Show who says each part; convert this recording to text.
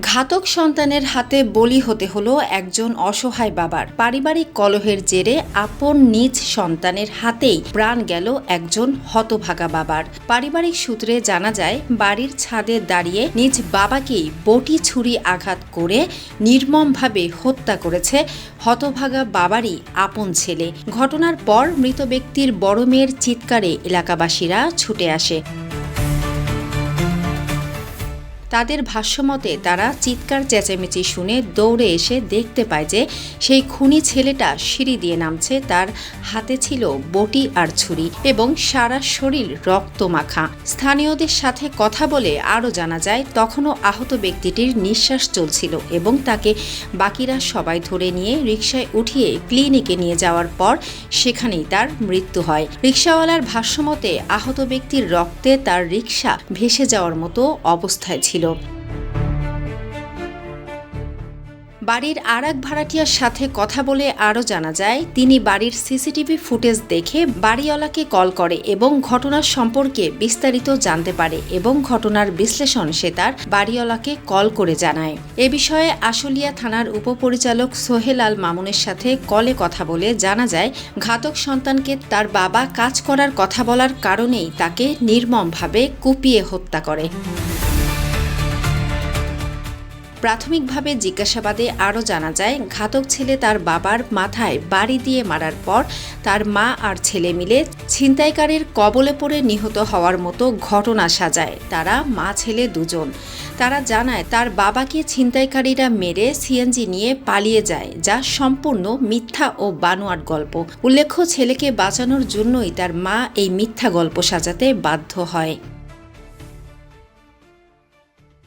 Speaker 1: ঘাতক সন্তানের হাতে বলি হতে হলো একজন অসহায় বাবার। পারিবারিক কলহের জেরে আপন নিজ সন্তানের হাতেই প্রাণ গেল একজন হতভাগা বাবার। পারিবারিক সূত্রে জানা যায়, বাড়ির ছাদে দাঁড়িয়ে নিজ বাবাকেই বটি ছুরি আঘাত করে নির্মমভাবে হত্যা করেছে হতভাগা বাবারই আপন ছেলে। ঘটনার পর মৃত ব্যক্তির বড় মেয়ের চিৎকারে এলাকাবাসীরা ছুটে আসে। তাদের ভাষ্যমতে তারা চিৎকার চেঁচামেচি শুনে দৌড়ে এসে দেখতে পায় যে সেই খুনি ছেলেটা সিঁড়ি দিয়ে নামছে, তার হাতে ছিল বটি আর ছুরি এবং সারা শরীর রক্ত মাখা। স্থানীয়দের সাথে কথা বলে আরও জানা যায়, তখনও আহত ব্যক্তিটির নিঃশ্বাস চলছিল এবং তাকে বাকিরা সবাই ধরে নিয়ে রিকশায় উঠিয়ে ক্লিনিকে নিয়ে যাওয়ার পর সেখানেই তার মৃত্যু হয়। রিকশাওয়ালার ভাষ্যমতে, আহত ব্যক্তির রক্তে তার রিকশা ভেসে যাওয়ার মতো অবস্থায় ছিল। বাড়ির আর এক ভাড়াটিয়ার সাথে কথা বলে আরও জানা যায়, তিনি বাড়ির সিসিটিভি ফুটেজ দেখে বাড়িওয়ালাকে কল করে এবং ঘটনার সম্পর্কে বিস্তারিত জানতে পারে এবং ঘটনার বিশ্লেষণ সে তার বাড়িওয়ালাকে কল করে জানায়। এ বিষয়ে আশুলিয়া থানার উপপরিচালক সোহেল আল মামুনের সাথে কলে কথা বলে জানা যায়, ঘাতক সন্তানকে তার বাবা কাজ করার কথা বলার কারণেই তাকে নির্মমভাবে কুপিয়ে হত্যা করে। প্রাথমিকভাবে জিজ্ঞাসাবাদে আরও জানা যায়, ঘাতক ছেলে তার বাবার মাথায় বাড়ি দিয়ে মারার পর তার মা আর ছেলে মিলে ছিনতাইকারীর কবলে পড়ে নিহত হওয়ার মতো ঘটনা সাজায়। তারা মা ছেলে দুজন। তারা জানায়, তার বাবাকে ছিনতাইকারীরা মেরে সিএনজি নিয়ে পালিয়ে যায়, যা সম্পূর্ণ মিথ্যা ও বানোয়াট গল্প। উল্লেখ্য, ছেলেকে বাঁচানোর জন্যই তার মা এই মিথ্যা গল্প সাজাতে বাধ্য হয়।